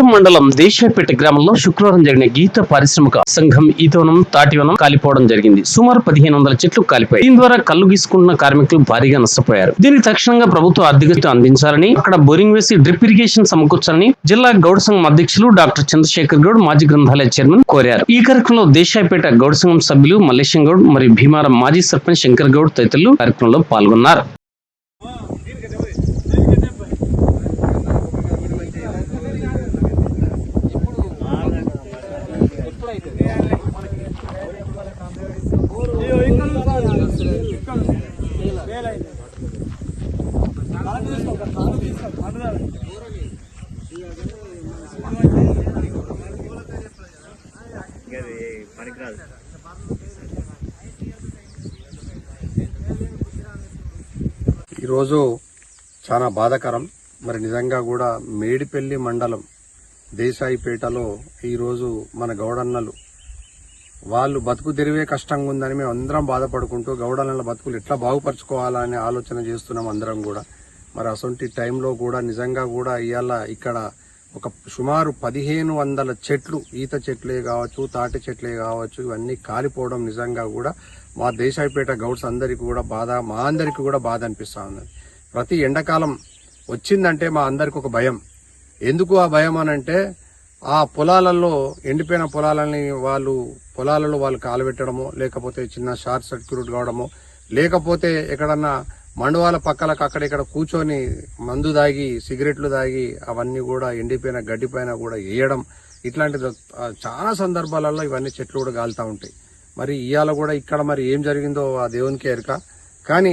నగరం మండలం దేశాపేట గ్రామంలో శుక్రవారం జరిగిన గీత పారిశ్రామిక సంఘం ఈతోనం తాటివనం కాలిపోవడం జరిగింది. సుమారు పదిహేను వందల చెట్లు కాలిపోయాయి. దీని ద్వారా కళ్ళు గీసుకుంటున్న కార్మికులు భారీగా నష్టపోయారు. దీనికి తక్షణంగా ప్రభుత్వం ఆర్థిక అందించాలని అక్కడ బోరింగ్ వేసి డ్రిప్ ఇరిగేషన్ సమకూర్చాలని జిల్లా గౌడ సంఘం అధ్యక్షులు డాక్టర్ చంద్రశేఖర్ గౌడ్ మాజీ గ్రంథాలయ చైర్మన్ కోరారు. ఈ కార్యక్రమంలో దేశాపేట గౌడ సంఘం సభ్యులు మల్లేశం గౌడ్ మరియు భీమారం మాజీ సర్పంచ్ శంకర్ గౌడ్ తదితరులు కార్యక్రమంలో పాల్గొన్నారు. పనికిరాదు ఈరోజు చాలా బాధాకరం. మరి నిజంగా కూడా మేడిపల్లి మండలం దేశాయిపేటలో ఈరోజు మన గౌడన్నలు వాళ్ళు బతుకు తెరివే కష్టంగా ఉందని మేము అందరం బాధపడుకుంటూ గౌడన్నల బతుకులు ఎట్లా బాగుపరచుకోవాలని ఆలోచన చేస్తున్నాం అందరం కూడా. మరి అసొంటి టైంలో కూడా నిజంగా కూడా ఇవాళ ఇక్కడ ఒక సుమారు పదిహేను వందల చెట్లు ఈత చెట్లే కావచ్చు తాటి చెట్లే కావచ్చు ఇవన్నీ కాలిపోవడం నిజంగా కూడా మా దేశాయిపేట గౌడ్స్ అందరికీ కూడా బాధ మా అందరికీ కూడా బాధ అనిపిస్తూ ఉన్నది. ప్రతి ఎండాకాలం వచ్చిందంటే మా అందరికి ఒక భయం. ఎందుకు ఆ భయం అనంటే ఆ పొలాలలో ఎండిపోయిన పొలాలని వాళ్ళు పొలాలలో వాళ్ళు కాలబెట్టడమో లేకపోతే చిన్న షార్ట్ సర్క్యూట్ కావడమో లేకపోతే ఎక్కడన్నా మండువాల పక్కలకు అక్కడ ఇక్కడ కూర్చొని మందు దాగి సిగరెట్లు దాగి అవన్నీ కూడా ఎండిపోయిన గడ్డి పైన కూడా వేయడం ఇట్లాంటి చాలా సందర్భాలలో ఇవన్నీ చెట్లు కూడా కాలుతా ఉంటాయి. మరి ఇవాళ కూడా ఇక్కడ మరి ఏం జరిగిందో ఆ దేవునికి ఎరక. కానీ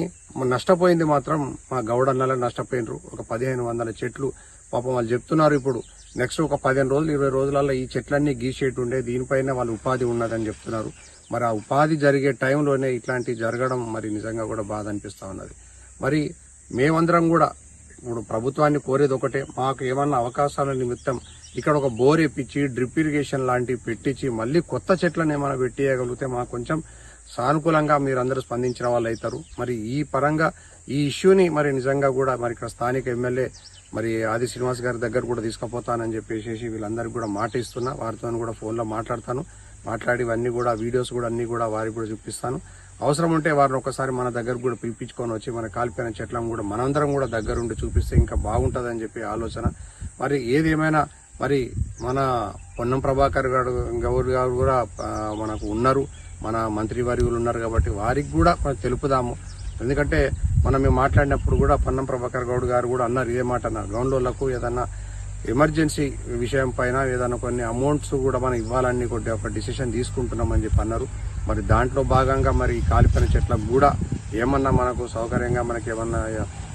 నష్టపోయింది మాత్రం మా గౌడన్నల నష్టపోయినరు. ఒక పదిహేను వందల చెట్లు పాపం వాళ్ళు చెప్తున్నారు ఇప్పుడు. నెక్స్ట్ ఒక పదిహేను రోజులు ఇరవై రోజులలో ఈ చెట్లన్నీ గీసేటు ఉండే దీనిపైన వాళ్ళు ఉపాధి ఉన్నదని చెప్తున్నారు. మరి ఆ ఉపాధి జరిగే టైంలోనే ఇట్లాంటివి జరగడం మరి నిజంగా కూడా బాధ అనిపిస్తూ ఉన్నది. మరి మేమందరం కూడా ఇప్పుడు ప్రభుత్వాన్ని కోరేది ఒకటే మాకు ఏమన్నా అవకాశాల నిమిత్తం ఇక్కడ ఒక బోర్ ఎప్పించి డ్రిప్ ఇరిగేషన్ లాంటివి పెట్టించి మళ్ళీ కొత్త చెట్లను ఏమైనా పెట్టియగలిగితే మాకు కొంచెం సానుకూలంగా మీరందరూ స్పందించిన వాళ్ళు అవుతారు. మరి ఈ పరంగా ఈ ఇష్యూని మరి నిజంగా కూడా మరి ఇక్కడ స్థానిక ఎమ్మెల్యే మరి ఆది శ్రీనివాస్ గారి దగ్గర కూడా తీసుకుపోతానని చెప్పేసి వీళ్ళందరికీ కూడా మాట ఇస్తున్నా. వారితో కూడా ఫోన్లో మాట్లాడతాను. మాట్లాడి ఇవన్నీ కూడా వీడియోస్ కూడా అన్నీ కూడా వారికి కూడా చూపిస్తాను. అవసరం ఉంటే వారిని ఒకసారి మన దగ్గర కూడా పిలిపించుకొని వచ్చి మన కాలిపోయిన చెట్లను కూడా మనందరం కూడా దగ్గరుండి చూపిస్తే ఇంకా బాగుంటుందని చెప్పి ఆలోచన. మరి ఏది ఏమైనా మరి మన పొన్నం ప్రభాకర్ గారు గౌరు గారు కూడా మనకు ఉన్నారు. మన మంత్రి వర్యులు ఉన్నారు కాబట్టి వారికి కూడా మనం తెలుపుదాము. ఎందుకంటే మనం మేము మాట్లాడినప్పుడు కూడా పొన్నం ప్రభాకర్ గౌడ్ గారు కూడా అన్నారు ఇదే మాట అన్నారు. గ్రౌండ్లకు ఏదన్నా ఎమర్జెన్సీ విషయం పైన ఏదైనా కొన్ని అమౌంట్స్ కూడా మనం ఇవ్వాలని కొద్ది ఒక డిసిషన్ తీసుకుంటున్నామని చెప్పి అన్నారు. మరి దాంట్లో భాగంగా మరి కాలిపోయిన చెట్లకు కూడా ఏమన్నా మనకు సౌకర్యంగా మనకి ఏమన్నా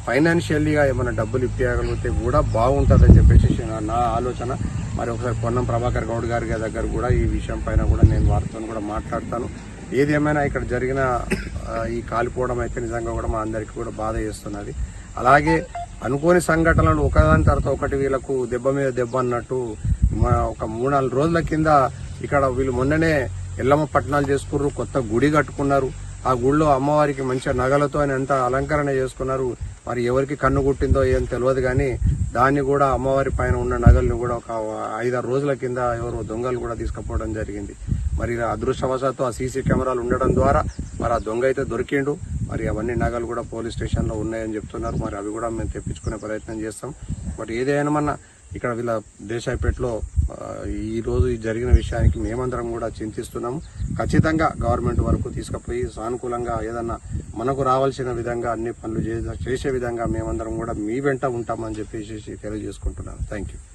ఫైనాన్షియల్లీగా ఏమైనా డబ్బులు ఇప్పించగలిగితే కూడా బాగుంటుందని చెప్పేసి నా- ఆలోచన. మరి ఒకసారి పొన్నం ప్రభాకర్ గౌడ్ గారి దగ్గర కూడా ఈ విషయం పైన కూడా నేను వారితో కూడా మాట్లాడతాను. ఏది ఏమైనా ఇక్కడ జరిగిన ఈ కాలిపోవడం అయితే నిజంగా కూడా మా అందరికీ కూడా బాధ చేస్తున్నది అలాగే అనుకోని సంఘటనలు ఒకదాని తర్వాత ఒకటి వీళ్ళకు దెబ్బ మీద దెబ్బ అన్నట్టు ఒక మూడు నాలుగు రోజుల కింద ఇక్కడ వీళ్ళు మొన్ననే ఎల్లమ్మ పట్టణాలు చేసుకున్నారు కొత్త గుడి కట్టుకున్నారు. ఆ గుడిలో అమ్మవారికి మంచిగా నగలతో అని ఎంత అలంకరణ చేసుకున్నారు మరి ఎవరికి కన్ను కుట్టిందో ఏం తెలియదు కానీ దాన్ని కూడా అమ్మవారి పైన ఉన్న నగల్ని కూడా ఒక ఐదారు రోజుల కింద ఎవరు దొంగలు కూడా తీసుకుపోవడం జరిగింది. మరి అదృష్టవశాత్తు ఆ సీసీ కెమెరాలు ఉండడం ద్వారా మరి ఆ దొంగ అయితే దొరికిండు. మరి అవన్నీ నగలు కూడా పోలీస్ స్టేషన్లో ఉన్నాయని చెప్తున్నారు. మరి అవి కూడా మేము తెప్పించుకునే ప్రయత్నం చేస్తాం. బట్ ఏదైనా మన ఇక్కడ వీళ్ళ దేశాయిపేటలో ఈరోజు జరిగిన విషయానికి మేమందరం కూడా చింతిస్తున్నాము. ఖచ్చితంగా గవర్నమెంట్ వరకు తీసుకుపోయి సానుకూలంగా ఏదన్నా మనకు రావాల్సిన విధంగా అన్ని పనులు చే- చేసే విధంగా మేమందరం కూడా మీ వెంట ఉంటామని చెప్పేసి తెలియజేసుకుంటున్నాను. Thank you